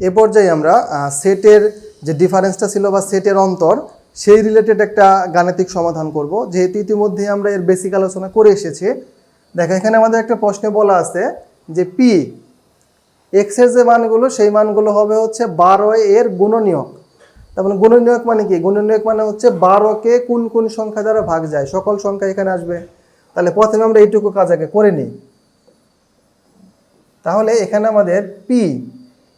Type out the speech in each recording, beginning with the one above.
এ পর্যায়ে আমরা সেটের যে ডিফারেন্সটা ছিল বা সেটের অন্তর, সেই রিলেটেড একটা গাণিতিক সমাধান করব, যেহেতু ইতিমধ্যে আমরা এর বেসিক আলোচনা করে এসেছি। দেখো, এখানে আমাদের একটা প্রশ্নে বলা আছে যে পি এক্সের যে মানগুলো, সেই মানগুলো হবে হচ্ছে বারো এর গুণনীয়ক। তার মানে গুণনীয়ক মানে কি? গুণনীয়ক মানে হচ্ছে বারোকে কোন কোন সংখ্যা দ্বারা ভাগ যায়? সকল সংখ্যা এখানে আসবে। তাহলে প্রথমে আমরা এইটুকু কাজ আগে করে নিই। তাহলে এখানে আমাদের পি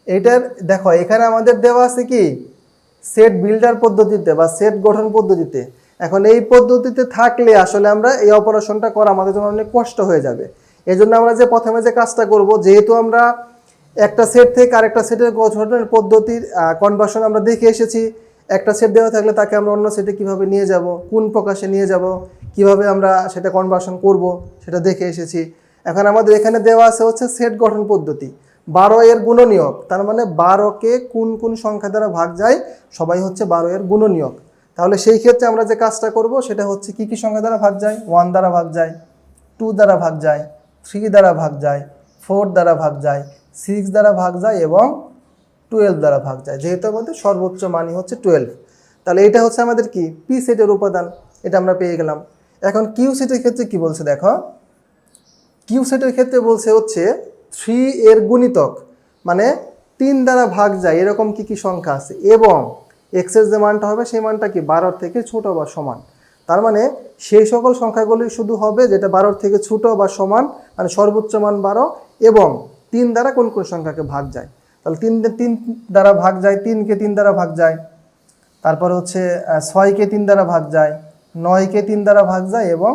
এটার, দেখো, এখানে আমাদের দেওয়া আছে কি? সেট বিল্ডার পদ্ধতিতে বা সেট গঠন পদ্ধতিতে। এখন এই পদ্ধতিতে থাকলে আসলে আমরা এই অপারেশনটা করা আমাদের জন্য অনেক কষ্ট হয়ে যাবে। এই জন্য আমরা যে প্রথমে যে কাজটা করব, যেহেতু আমরা একটা সেট থেকে আরেকটা সেটের গঠনের পদ্ধতির কনভার্সন আমরা দেখে এসেছি, একটা সেট দেওয়া থাকলে তাকে আমরা অন্য সেটে কীভাবে নিয়ে যাব, কোন প্রকাশে নিয়ে যাব, কীভাবে আমরা সেটা কনভার্সন করব, সেটা দেখে এসেছি। এখন আমাদের এখানে দেওয়া আছে হচ্ছে সেট গঠন পদ্ধতি। বারো এর গুণনীয়ক। তার মানে বারোকে কোন কোন সংখ্যা দ্বারা ভাগ যায়? সবাই হচ্ছে বারো এর গুণনীয়ক। তাহলে সেই ক্ষেত্রে আমরা যে কাজটা করব, সেটা হচ্ছে কি কি সংখ্যা দ্বারা ভাগ যায়? ওয়ান দ্বারা ভাগ যায়, টু দ্বারা ভাগ যায়, থ্রি দ্বারা ভাগ যায়, ফোর দ্বারা ভাগ যায়, সিক্স দ্বারা ভাগ যায় এবং টুয়েলভ দ্বারা ভাগ যায়। যেহেতু আমাদের সর্বোচ্চ মানই হচ্ছে টুয়েলভ। তাহলে এটা হচ্ছে আমাদের কি? পি সেটের উপাদান। এটা আমরা পেয়ে গেলাম। এখন কিউ সেটের ক্ষেত্রে কি বলছে দেখো? কিউ সেটের ক্ষেত্রে বলছে হচ্ছে থ্রি এর গুণিতক মানে তিন দ্বারা ভাগ যায়, এরকম কি কি সংখ্যা আছে? এবং এক্সের যে মানটা হবে, সেই মানটা কি বারোর থেকে ছোট বা সমান? তার মানে সেই সকল সংখ্যাগুলি শুধু হবে যেটা বারোর থেকে ছোট বা সমান মানে সর্বোচ্চ মান বারো, এবং তিন দ্বারা কোন কোন সংখ্যাকে ভাগ যায়? তাহলে তিন তিন দ্বারা ভাগ যায় তিনকে তিন দ্বারা ভাগ যায়। তারপর হচ্ছে ছয়কে তিন দ্বারা ভাগ যায় নয়কে তিন দ্বারা ভাগ যায়, এবং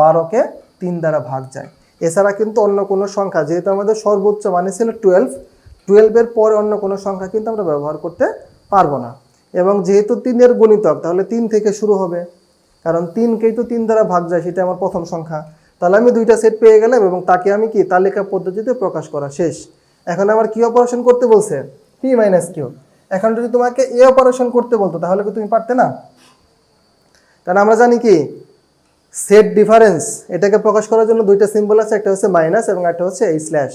বারোকে তিন দ্বারা ভাগ যায়। এছাড়া কিন্তু অন্য কোনো সংখ্যা, যেহেতু আমাদের সর্বোচ্চ মানে ছিল টুয়েলভ টুয়েলভের পরে অন্য কোনো সংখ্যা কিন্তু আমরা ব্যবহার করতে পারব না। এবং যেহেতু তিনের গণিতক, তাহলে তিন থেকে শুরু হবে। কারণ তিনকেই তো তিন দ্বারা ভাগ যায় সেটা আমার প্রথম সংখ্যা। তাহলে আমি দুইটা সেট পেয়ে গেলাম এবং তাকে আমি কি? তালিকা পদ্ধতিতে প্রকাশ করা শেষ। এখন আমার কি অপারেশন করতে বলছে? পি মাইনাস কিউ এখন যদি তোমাকে এ অপারেশন করতে বলতো, তাহলে কি তুমি পারতে না? কারণ আমরা জানি কি? সেট ডিফারেন্স এটাকে প্রকাশ করার জন্য দুইটা সিম্বল আছে, একটা হচ্ছে মাইনাস এবং একটা হচ্ছে এই স্ল্যাশ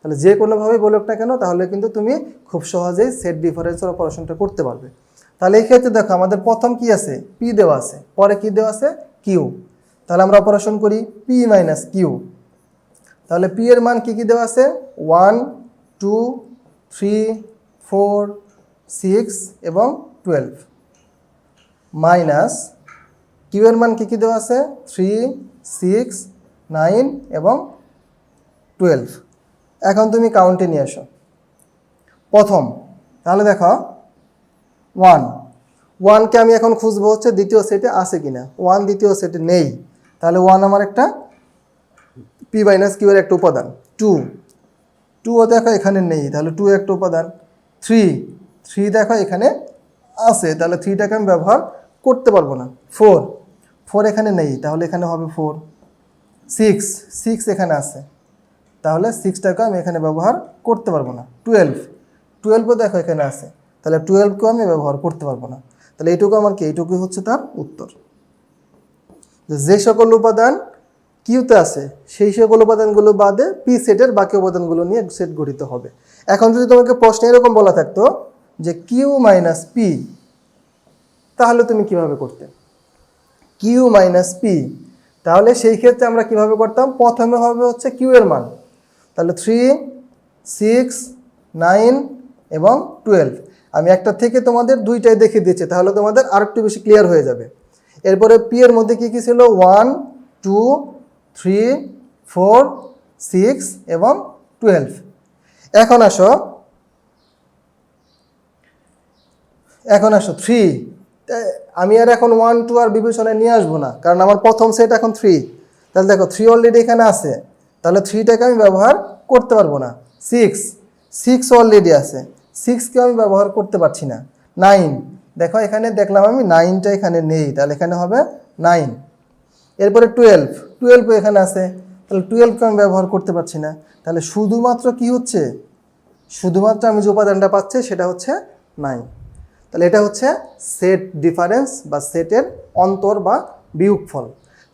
তাহলে যে কোনোভাবে বলুক না কেন, তাহলে কিন্তু তুমি খুব সহজেই সেট ডিফারেন্সের অপারেশনটা করতে পারবে। তাহলে এই ক্ষেত্রে দেখো, আমাদের প্রথম কি আছে? পি দেওয়া আছে। পরে কি দেওয়া আছে? কিউ তাহলে আমরা অপারেশন করি পি মাইনাস কিউ তাহলে পি এর মান কি কি দেওয়া আছে? One two three four six এবং টুয়েলভ মাইনাস কিউ এর মান কী কী দেওয়া আছে? থ্রি, সিক্স, নাইন এবং টুয়েলভ। এখন তুমি কাউন্টে নিয়ে আসো প্রথম, তাহলে দেখো, ওয়ান। ওয়ানকে আমি এখন খুঁজবো হচ্ছে দ্বিতীয় সেটে আছে কিনা। ওয়ান দ্বিতীয় সেটে নেই। তাহলে ওয়ান আমার একটা পি মাইনাস কিউ একটা উপাদান। টু। টুও দেখো এখানে নেই। তাহলে টু একটা উপাদান। থ্রি। থ্রি দেখো এখানে আছে। তাহলে থ্রিটাকে আমি ব্যবহার করতে পারব না। ফোর ফোর এখানে নেই, তাহলে এখানে হবে ফোর সিক্স সিক্স এখানে আছে। তাহলে সিক্সটাকে আমি এখানে ব্যবহার করতে পারব না। টুয়েলভ টুয়েলভও দেখো এখানে আছে। তাহলে টুয়েলভকেও আমি ব্যবহার করতে পারব না। তাহলে এইটুকু আমার কি? এইটুকুই হচ্ছে তার উত্তর। যে সকল উপাদান কিউতে আছে, সেই সকল উপাদানগুলো বাদে পি সেটের বাকি উপাদানগুলো নিয়ে সেট গঠিত হবে। এখন যদি তোমাকে প্রশ্নে এরকম বলা থাকতো যে কিউ মাইনাস পি তাহলে তুমি কীভাবে করতে? কিউ মাইনাস পি তাহলে সেই ক্ষেত্রে আমরা কীভাবে করতাম? প্রথমে হবে হচ্ছে কিউ এর মান। তাহলে থ্রি সিক্স নাইন এবং টুয়েলভ আমি একটা থেকে তোমাদের দুইটাই দেখে দিয়েছি তাহলে তোমাদের আরেকটু বেশি ক্লিয়ার হয়ে যাবে। এরপরে পি এর মধ্যে কী কী ছিল? One two three four six এবং টুয়েলভ এখন আসো। এখন আসো থ্রি আমি আর এখন ওয়ান টু আর বিবেচনায় নিয়ে আসব না, কারণ আমার প্রথম সেট এখন থ্রি তাহলে দেখো থ্রি অলরেডি এখানে আছে। তাহলে থ্রিটাকে আমি ব্যবহার করতে পারব না। সিক্স সিক্স অলরেডি আছে। সিক্সকে আমি ব্যবহার করতে পারছি না। নাইন দেখো, এখানে দেখলাম আমি নাইনটা এখানে নেই। তাহলে এখানে হবে নাইন এরপরে টুয়েলভ টুয়েলভ এখানে আছে। তাহলে টুয়েলভকে আমি ব্যবহার করতে পারছি না। তাহলে শুধুমাত্র কি হচ্ছে? শুধুমাত্র আমি যে উপাদানটা পাচ্ছি, সেটা হচ্ছে নাইন তাহলে এটা হচ্ছে সেট ডিফারেন্স বা সেটের অন্তর বা বিয়োগফল।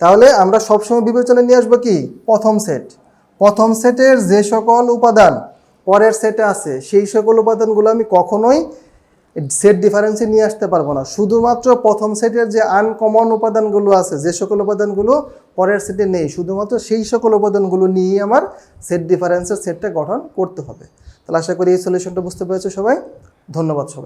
তাহলে আমরা সবসময় বিবেচনায় নিয়ে আসব কি? প্রথম সেট প্রথম সেটের যে সকল উপাদান পরের সেটে আছে, সেই সকল উপাদানগুলো আমি কখনোই সেট ডিফারেন্সে নিয়ে আসতে পারব না। শুধুমাত্র প্রথম সেটের যে আনকমন উপাদানগুলো আছে, যে সকল উপাদানগুলো পরের সেটে নেই, শুধুমাত্র সেই সকল উপাদানগুলো নিয়েই আমার সেট ডিফারেন্সের সেটটা গঠন করতে হবে। তাহলে আশা করি এই সলিউশনটা বুঝতে পেরেছ সবাই। ধন্যবাদ সবাই